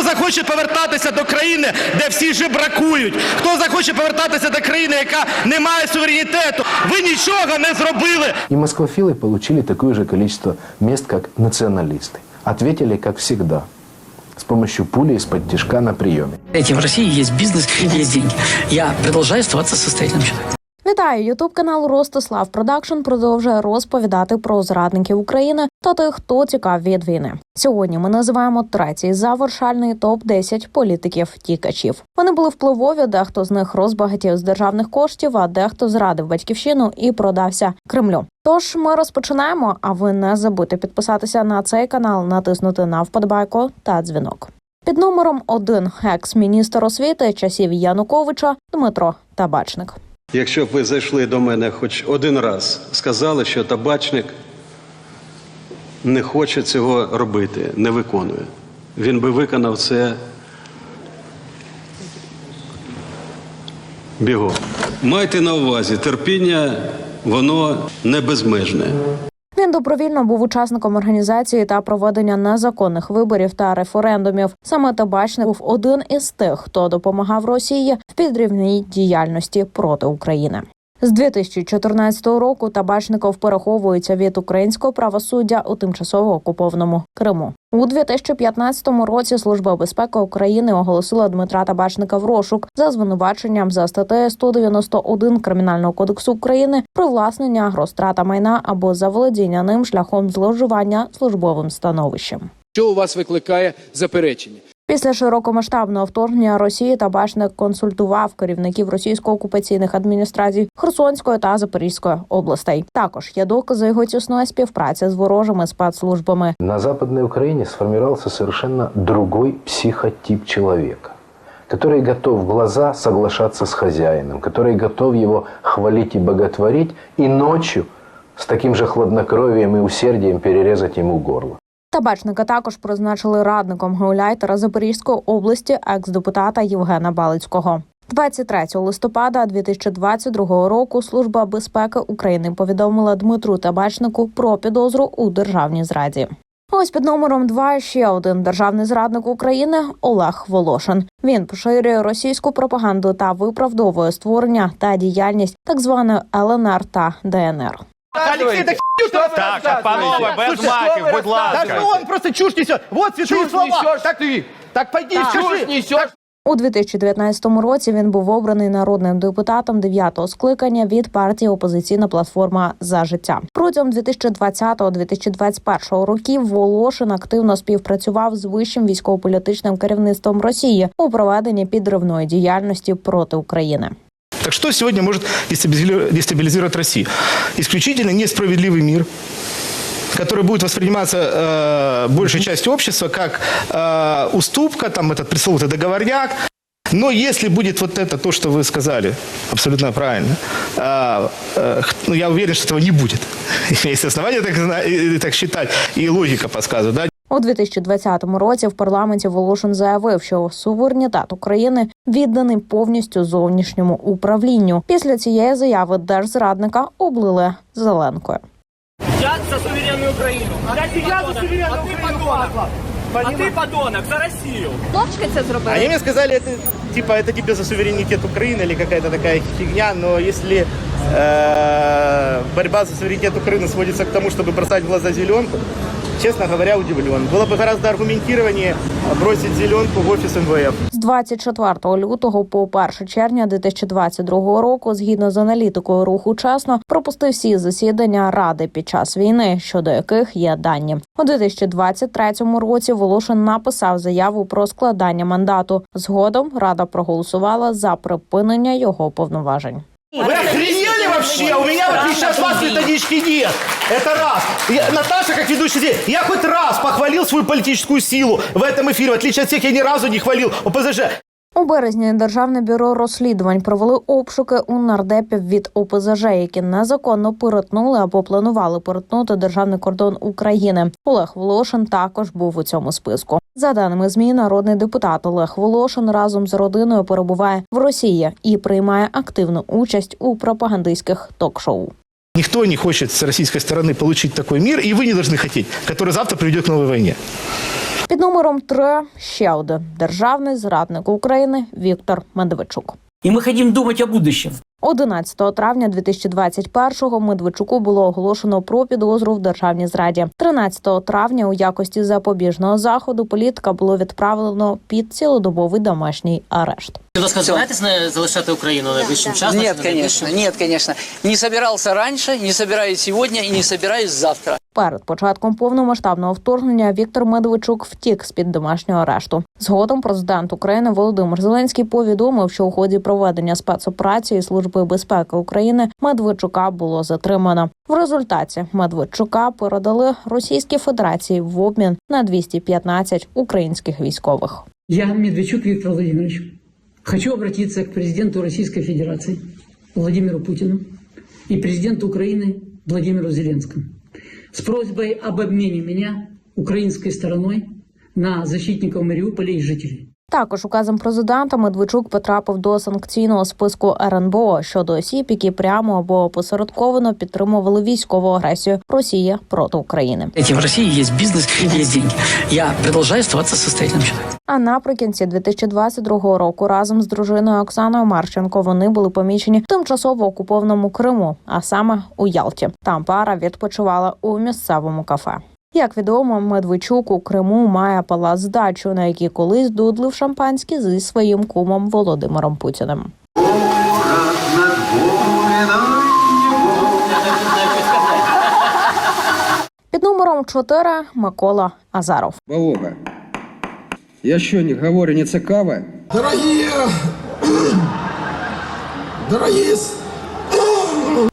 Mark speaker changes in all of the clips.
Speaker 1: Хто захоче повертатися до країни, де всі жебракують? Хто захоче повертатися до країни, яка не має суверенітету? Ви нічого не зробили.
Speaker 2: И москвофилы получили такое же количество мест, как националисты. Ответили, как всегда, с помощью пули из-под тишка на приеме.
Speaker 3: Эти в России есть бизнес, есть деньги. Я продолжаю оставаться состоятельным человеком.
Speaker 4: Вітаю! Ютуб канал Ростислав Продакшн продовжує розповідати про зрадників України та тих, хто тікав від війни. Сьогодні ми називаємо третій завершальний топ 10 політиків тікачів. Вони були впливові, дехто з них розбагатів з державних коштів, а дехто зрадив батьківщину і продався Кремлю. Тож ми розпочинаємо. А ви не забудьте підписатися на цей канал, натиснути на вподобайку та дзвінок. Під номером 1 екс-міністр освіти часів Януковича Дмитро Табачник.
Speaker 5: Якщо б ви зайшли до мене хоч один раз, сказали, що табачник не хоче цього робити, не виконує. Він би виконав це бігом. Майте на увазі, терпіння, воно не безмежне.
Speaker 4: Добровільно був учасником організації та проведення незаконних виборів та референдумів. Саме табачник був один із тих, хто допомагав Росії в підрівній діяльності проти України. З 2014 року Табачников переховується від українського правосуддя у тимчасово окупованому Криму. У 2015 році Служба безпеки України оголосила Дмитра Табачника в розшук за звинуваченням за статтею 191 кримінального кодексу України привласнення, розтрата майна або заволодіння ним шляхом зловживання службовим становищем.
Speaker 6: Що у вас викликає заперечення?
Speaker 4: Після широкомасштабного вторгнення Росії Табачник консультував керівників російсько-окупаційних адміністрацій Херсонської та Запорізької областей. Також є докази його тісної співпраці з ворожими спецслужбами.
Speaker 2: На Западной Украине сформировался совершенно другой психотип человека, который готов в глаза соглашаться с хозяином, который готов его хвалить и боготворить, и ночью с таким же хладнокровием и усердием перерезать ему горло.
Speaker 4: Табачника також призначили радником гауляйтера Запорізької області екс-депутата Євгена Балицького. 23 листопада 2022 року Служба безпеки України повідомила Дмитру Табачнику про підозру у державній зраді. Ось під номером 2 ще один державний зрадник України Олег Волошин. Він поширює російську пропаганду та виправдовує створення та діяльність так званої ЛНР та ДНР.
Speaker 1: Алексей, так
Speaker 7: Так, так, панове, без матів, будь
Speaker 1: Да
Speaker 7: ласка.
Speaker 1: что он просто чушь несет. Вот святые
Speaker 6: Чушь
Speaker 1: слова.
Speaker 6: несешь
Speaker 1: так ты. Так пойди и
Speaker 6: Чушь
Speaker 1: скажи.
Speaker 6: несешь.
Speaker 4: У 2019 році він був обраний народним депутатом 9-го скликання від партії Опозиційна платформа за життя. Протягом 2020-2021 років Волошин активно співпрацював з вищим військово-політичним керівництвом Росії у проведенні підривної діяльності проти України.
Speaker 1: Так что сегодня может дестабилизировать Россию? Исключительно несправедливый мир, который будет восприниматься э, большей частью общества как э, уступка, там этот пресловутый договорняк. Но если будет вот это, то, что вы сказали, абсолютно правильно, э, э, ну, я уверен, что этого не будет. Есть основания так, так считать, и логика подсказывает. Да?
Speaker 4: У 2020 році в парламенті Волошин заявив, що суверенітет України відданий повністю зовнішньому управлінню. Після цієї заяви держзрадника облили зеленкою.
Speaker 8: Я за суверенну Україну. Я за суверенную а ты подонок. А ты подонок за Россию.
Speaker 1: Они мне сказали, это типа это типа за суверенитет Украины или какая-то такая фигня, но если э, борьба за суверенитет Украины сводится к тому, чтобы бросать в глаза зеленку, честно говоря, удивлен. Было бы гораздо аргументированнее бросить зеленку в офис МВФ.
Speaker 4: З 24 лютого по 1 червня 2022 року, згідно з аналітикою руху чесно, пропустив всі засідання ради під час війни, щодо яких є дані. У 2023 році Волошин написав заяву про складання мандату. Згодом рада проголосувала за припинення його повноважень.
Speaker 1: Вы охренели вообще? У меня, в отличие от вас, методички нет. Это раз. Я- Наташа, как ведущий здесь, я хоть раз похвалил свою политическую силу в этом эфире. В отличие от всех, я ни разу не хвалил ОПЗЖ.
Speaker 4: У березні державне бюро розслідувань провели обшуки у нардепів від ОПЗЖ, які незаконно перетнули або планували перетнути державний кордон України. Олег Волошин також був у цьому списку. За даними змі, народний депутат Олег Волошин разом з родиною перебуває в Росії і приймає активну участь у пропагандистських ток-шоу.
Speaker 1: Никто не хочет с российской стороны получить такой мир, и вы не должны хотеть, который завтра приведет к новой войне.
Speaker 4: Під номером 3 ще один державний зрадник України Віктор Медведчук.
Speaker 3: И мы хотим думать о будущем.
Speaker 4: 11 травня 2021-го Медведчуку було оголошено про підозру в державній зраді. 13 травня у якості запобіжного заходу політика було відправлено під цілодобовий домашній арешт.
Speaker 3: Збираєтесь не залишати Україну найближчим часом?
Speaker 9: Нет, конечно, нет, конечно. Не собирался раньше, не собираюсь сегодня и не собираюсь завтра.
Speaker 4: Перед початком повномасштабного вторгнення Віктор Медведчук втік з під домашнього арешту. Згодом президент України Володимир Зеленський повідомив, що у ході проведення спецоперації Служби безпеки України Медведчука було затримано. В результаті Медведчука передали Російській Федерації в обмін на 215 українських військових.
Speaker 10: Я, Медведчук Виктор Владимирович, хочу обратиться к президенту Российской Федерации Владимиру Путину и президенту Украины Владимиру Зеленскому с просьбой об обмене меня украинской стороной на защитников Мариуполя и жителей.
Speaker 4: Також указом президента Медведчук потрапив до санкційного списку РНБО щодо осіб, які прямо або посередковано підтримували військову агресію Росії проти України.
Speaker 3: В России есть бизнес, есть деньги. Я продолжаю оставаться состоятельным человеком.
Speaker 4: А наприкінці 2022 року разом з дружиною Оксаною Марченко вони були помічені в тимчасово окупованому Криму, а саме у Ялті. Там пара відпочивала у місцевому кафе. Як відомо, Медведчук у Криму має палац дачу, на якій колись дудлив шампанське зі своїм кумом Володимиром Путіним. Під номером 4 Микола Азаров.
Speaker 6: Волога. Я що, не говорю, не цікаво?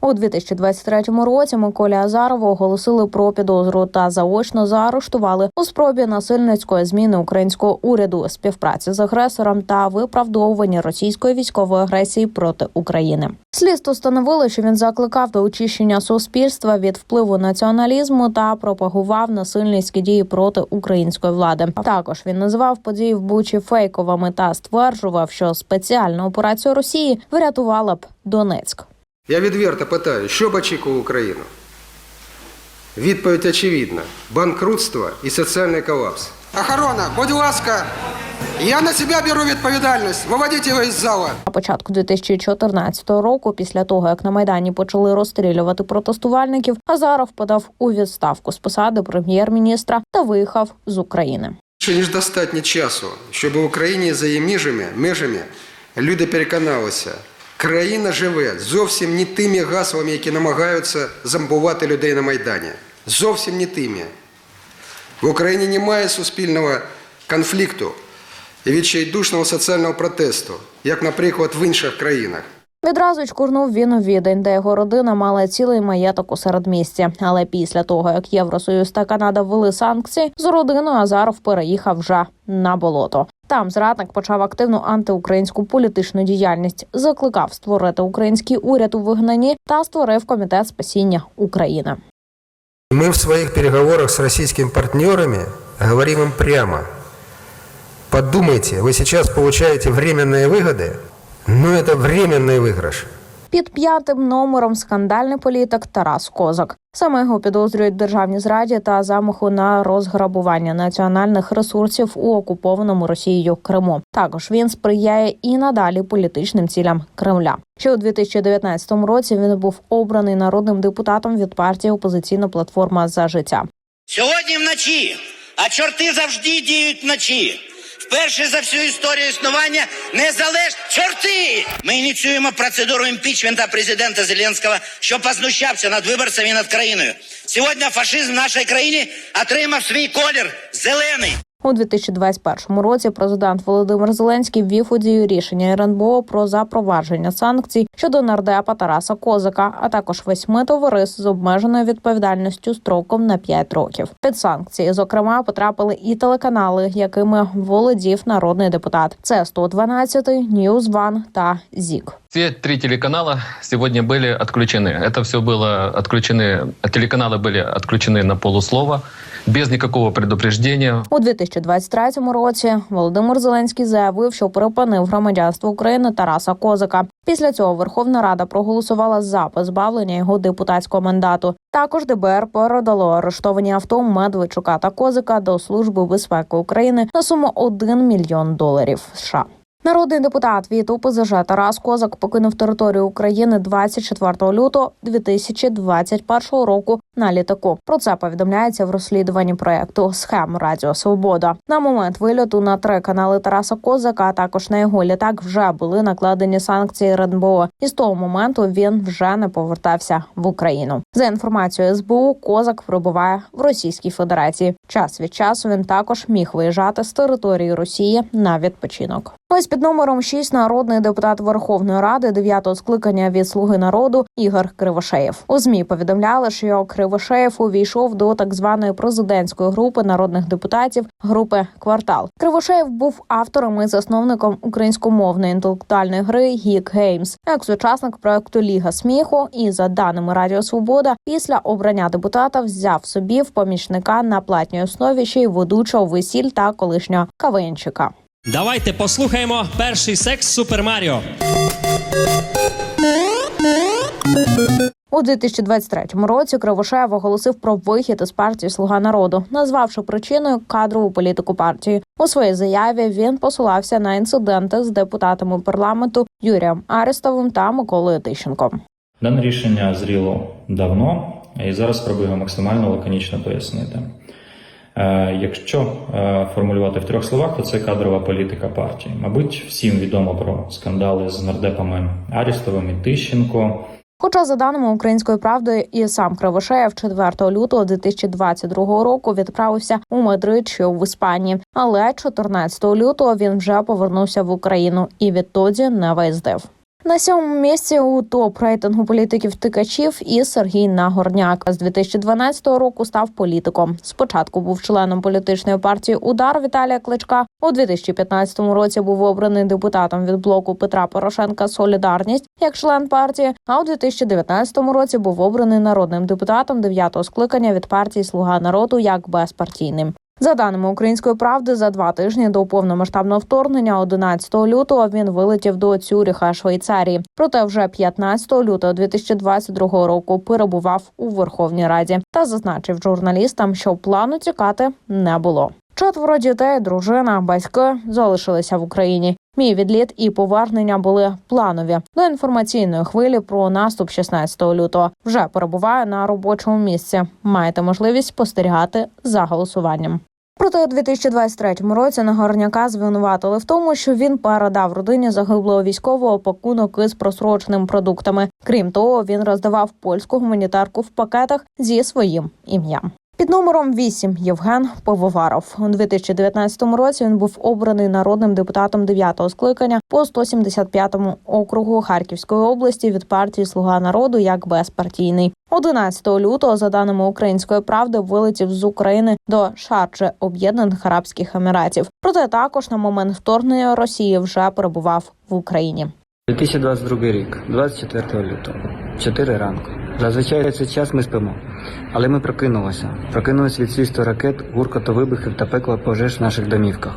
Speaker 4: У 2023 році Миколі Азарову оголосили про підозру та заочно заарештували у спробі насильницької зміни українського уряду, співпраці з агресором та виправдовування російської військової агресії проти України. Слідство встановило, що він закликав до очищення суспільства від впливу націоналізму та пропагував насильницькі дії проти української влади. Також він називав події в Бучі фейковими та стверджував, що спеціальна операція Росії врятувала б Донецьк.
Speaker 11: Я відверто питаю, що б очікував Україну? Відповідь очевидна: банкрутство і соціальний колапс.
Speaker 12: Охорона, будь ласка, я на себе беру відповідальність. Виводіть його із зала.
Speaker 4: На початку 2014 року, після того як на майдані почали розстрілювати протестувальників, Азаров подав у відставку з посади прем'єр-міністра та виїхав з України.
Speaker 11: Ще ніж достатньо часу, щоб в Україні за її межами, межами люди переконалися, країна живе зовсім не тими гаслами, які намагаються зомбувати людей на Майдані. Зовсім не тими. В Україні немає суспільного конфлікту і відчайдушного соціального протесту, як, наприклад, в інших країнах.
Speaker 4: Відразу чкурнув він у відень, де його родина мала цілий маєток у середмісті. Але після того, як Євросоюз та Канада ввели санкції, з родиною Азаров переїхав вже на болото. Там зрадник почав активну антиукраїнську політичну діяльність, закликав створити український уряд у вигнанні та створив комітет спасіння України.
Speaker 11: Мы в своих переговорах с российскими партнерами говорим им прямо. Подумайте, вы сейчас получаете временные выгоды, но это временный выигрыш.
Speaker 4: під п'ятим номером скандальний політик Тарас Козак. Саме його підозрюють державній зраді та замаху на розграбування національних ресурсів у окупованому Росією Криму. Також він сприяє і надалі політичним цілям Кремля. Ще у 2019 році він був обраний народним депутатом від партії Опозиційна платформа за життя.
Speaker 8: Сьогодні вночі, а чорти завжди діють вночі. Вперше за всю історію існування незалежні чорти. Ми ініціюємо процедуру імпічмента президента Зеленського, що познущався над виборцями і над країною. Сьогодні фашизм в нашій країні отримав свій колір зелений.
Speaker 4: У 2021 році президент Володимир Зеленський ввів у дію рішення РНБО про запровадження санкцій щодо нардепа Тараса Козака, а також восьми товариств з обмеженою відповідальністю строком на 5 років. Під санкції, зокрема, потрапили і телеканали, якими володів народний депутат. Це 112, News One та ЗІК.
Speaker 13: Все три телеканала сегодня были отключены. Это все было отключены, телеканалы были отключены на полуслова. без никакого предупреждения.
Speaker 4: У 2023 році Володимир Зеленський заявив, що припинив громадянство України Тараса Козака. Після цього Верховна Рада проголосувала за позбавлення його депутатського мандату. Також ДБР передало арештовані авто Медведчука та Козика до Служби безпеки України на суму 1 мільйон доларів США. Народний депутат від ОПЗЖ Тарас Козак покинув територію України 24 лютого 2021 року на літаку. Про це повідомляється в розслідуванні проекту схем Радіо Свобода. На момент вильоту на три канали Тараса Козака, а також на його літак вже були накладені санкції РНБО. І з того моменту він вже не повертався в Україну. За інформацією СБУ, Козак перебуває в Російській Федерації. Час від часу він також міг виїжджати з території Росії на відпочинок. Ось під номером 6 народний депутат Верховної Ради 9-го скликання від Слуги народу Ігор Кривошеєв. У змі повідомляли, що Кривошеєв увійшов до так званої президентської групи народних депутатів групи Квартал. Кривошеєв був автором і засновником українськомовної інтелектуальної гри Geek Games, екс-учасник проекту Ліга сміху. І за даними Радіо Свобода, після обрання депутата взяв собі в помічника на платній основі ще й ведучого весіль та колишнього кавенчика.
Speaker 14: Давайте послухаємо перший секс Супер Маріо.
Speaker 4: У 2023 році Кривошеєв оголосив про вихід із партії Слуга народу, назвавши причиною кадрову політику партії. У своїй заяві він посилався на інциденти з депутатами парламенту Юрієм Арестовим та Миколою Тищенком.
Speaker 15: Дане рішення зріло давно, і зараз спробую максимально лаконічно пояснити. Е, Якщо е, формулювати в трьох словах, то це кадрова політика партії. Мабуть, всім відомо про скандали з нардепами Арістовим і Тищенко.
Speaker 4: Хоча, за даними української правди, і сам Кривошеєв 4 лютого 2022 року відправився у Мадрид, що в Іспанії. Але 14 лютого він вже повернувся в Україну і відтоді не виїздив. На сьомому місці у топ рейтингу політиків тикачів і Сергій Нагорняк з 2012 року став політиком. Спочатку був членом політичної партії Удар Віталія Кличка. У 2015 році був обраний депутатом від блоку Петра Порошенка Солідарність як член партії. А у 2019 році був обраний народним депутатом 9-го скликання від партії Слуга народу як безпартійним. За даними української правди, за два тижні до повномасштабного вторгнення, 11 лютого, він вилетів до Цюріха, Швейцарії. Проте вже 15 лютого 2022 року перебував у Верховній Раді та зазначив журналістам, що плану тікати не було. Четверо дітей, дружина, батьки залишилися в Україні. Мій відліт і повернення були планові. До інформаційної хвилі про наступ 16 лютого вже перебуваю на робочому місці. Маєте можливість спостерігати за голосуванням. Проте у 2023 році Нагорняка звинуватили в тому, що він передав родині загиблого військового пакунок із просроченими продуктами. Крім того, він роздавав польську гуманітарку в пакетах зі своїм ім'ям. Під номером 8 Євген Пивоваров у 2019 році він був обраний народним депутатом 9-го скликання по 175-му округу Харківської області від партії Слуга народу як безпартійний. 11 лютого, за даними Української правди, вилетів з України до Шарджи Об'єднаних Арабських Еміратів. Проте також на момент вторгнення Росії вже перебував в Україні.
Speaker 16: 2022 рік, 24 лютого, 4 ранку. Зазвичай цей час ми спимо, але ми прокинулися. Прокинулись від свісту ракет, гуркоту вибухів та пекла пожеж в наших домівках.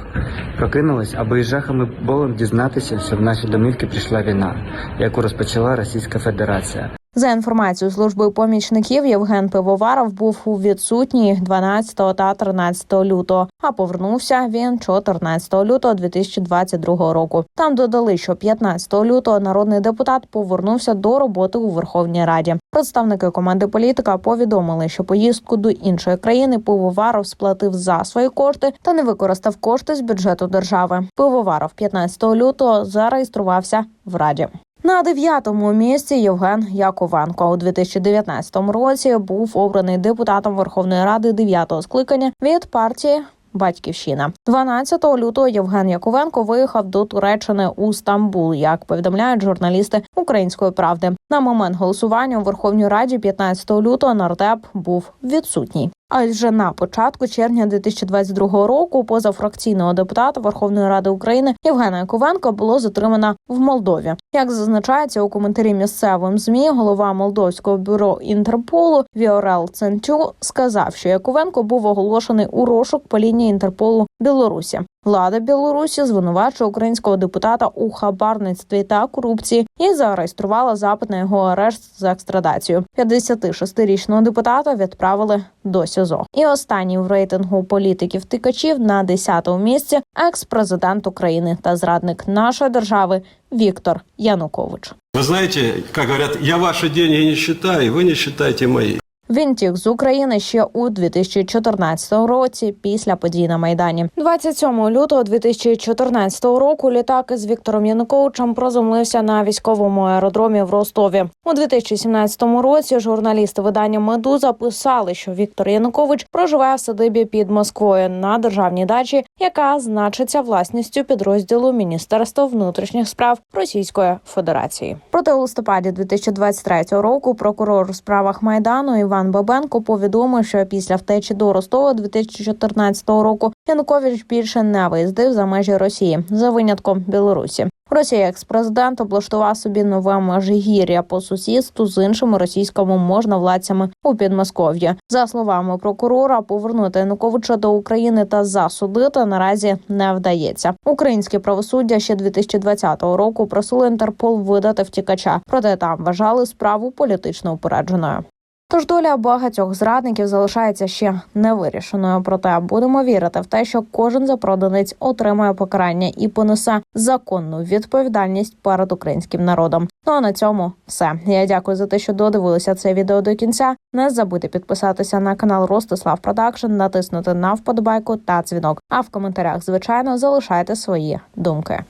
Speaker 16: Прокинулись, аби із жахами болем дізнатися, що в наші домівки прийшла війна, яку розпочала Російська Федерація.
Speaker 4: За інформацією служби помічників, Євген Пивоваров був у відсутній 12 та 13 лютого, а повернувся він 14 лютого 2022 року. Там додали, що 15 лютого народний депутат повернувся до роботи у Верховній Раді. Представники команди політика повідомили, що поїздку до іншої країни Пивоваров сплатив за свої кошти та не використав кошти з бюджету держави. Пивоваров 15 лютого зареєструвався в раді. На дев'ятому місці Євген Яковенко у 2019 році був обраний депутатом Верховної Ради дев'ятого скликання від партії. Батьківщина 12 лютого Євген Яковенко виїхав до Туреччини у Стамбул, як повідомляють журналісти Української правди. На момент голосування у Верховній Раді 15 лютого нардеп був відсутній. Адже на початку червня 2022 року позафракційного депутата Верховної Ради України Євгена Яковенка було затримано в Молдові. Як зазначається у коментарі місцевим змі, голова молдовського бюро Інтерполу Віорел Центю сказав, що Яковенко був оголошений у розшук по лінії Інтерполу Білорусі. Влада Білорусі звинувачує українського депутата у хабарництві та корупції і зареєструвала запит на його арешт за екстрадацію. 56-річного депутата відправили до СІЗО. І останній в рейтингу політиків тикачів на 10-му місці екс-президент України та зрадник нашої держави Віктор Янукович.
Speaker 5: Вы знаете, как говорят, я ваши деньги не считаю, вы не считаете мои.
Speaker 4: Він тік з України ще у 2014 році після подій на майдані. 27 лютого 2014 року літак із Віктором Януковичем приземлився на військовому аеродромі в Ростові. У 2017 році журналісти видання Медуза писали, що Віктор Янукович проживає в садибі під Москвою на державній дачі, яка значиться власністю підрозділу Міністерства внутрішніх справ Російської Федерації. Проте у листопаді 2023 року прокурор у справах майдану Іван Бабенко повідомив, що після втечі до Ростова 2014 року Янукович більше не виїздив за межі Росії за винятком Білорусі. Росія екс-президент облаштував собі нове межигір'я по сусідству з іншими російськими можновладцями у Підмосков'ї. За словами прокурора, повернути Януковича до України та засудити наразі не вдається. Українське правосуддя ще 2020 року просили Інтерпол видати втікача, проте там вважали справу політично упередженою. Тож доля багатьох зрадників залишається ще невирішеною. Проте будемо вірити в те, що кожен запроданець отримає покарання і понесе законну відповідальність перед українським народом. Ну а на цьому все. Я дякую за те, що додивилися це відео до кінця. Не забудьте підписатися на канал Ростислав Продакшн, натиснути на вподобайку та дзвінок. А в коментарях, звичайно, залишайте свої думки.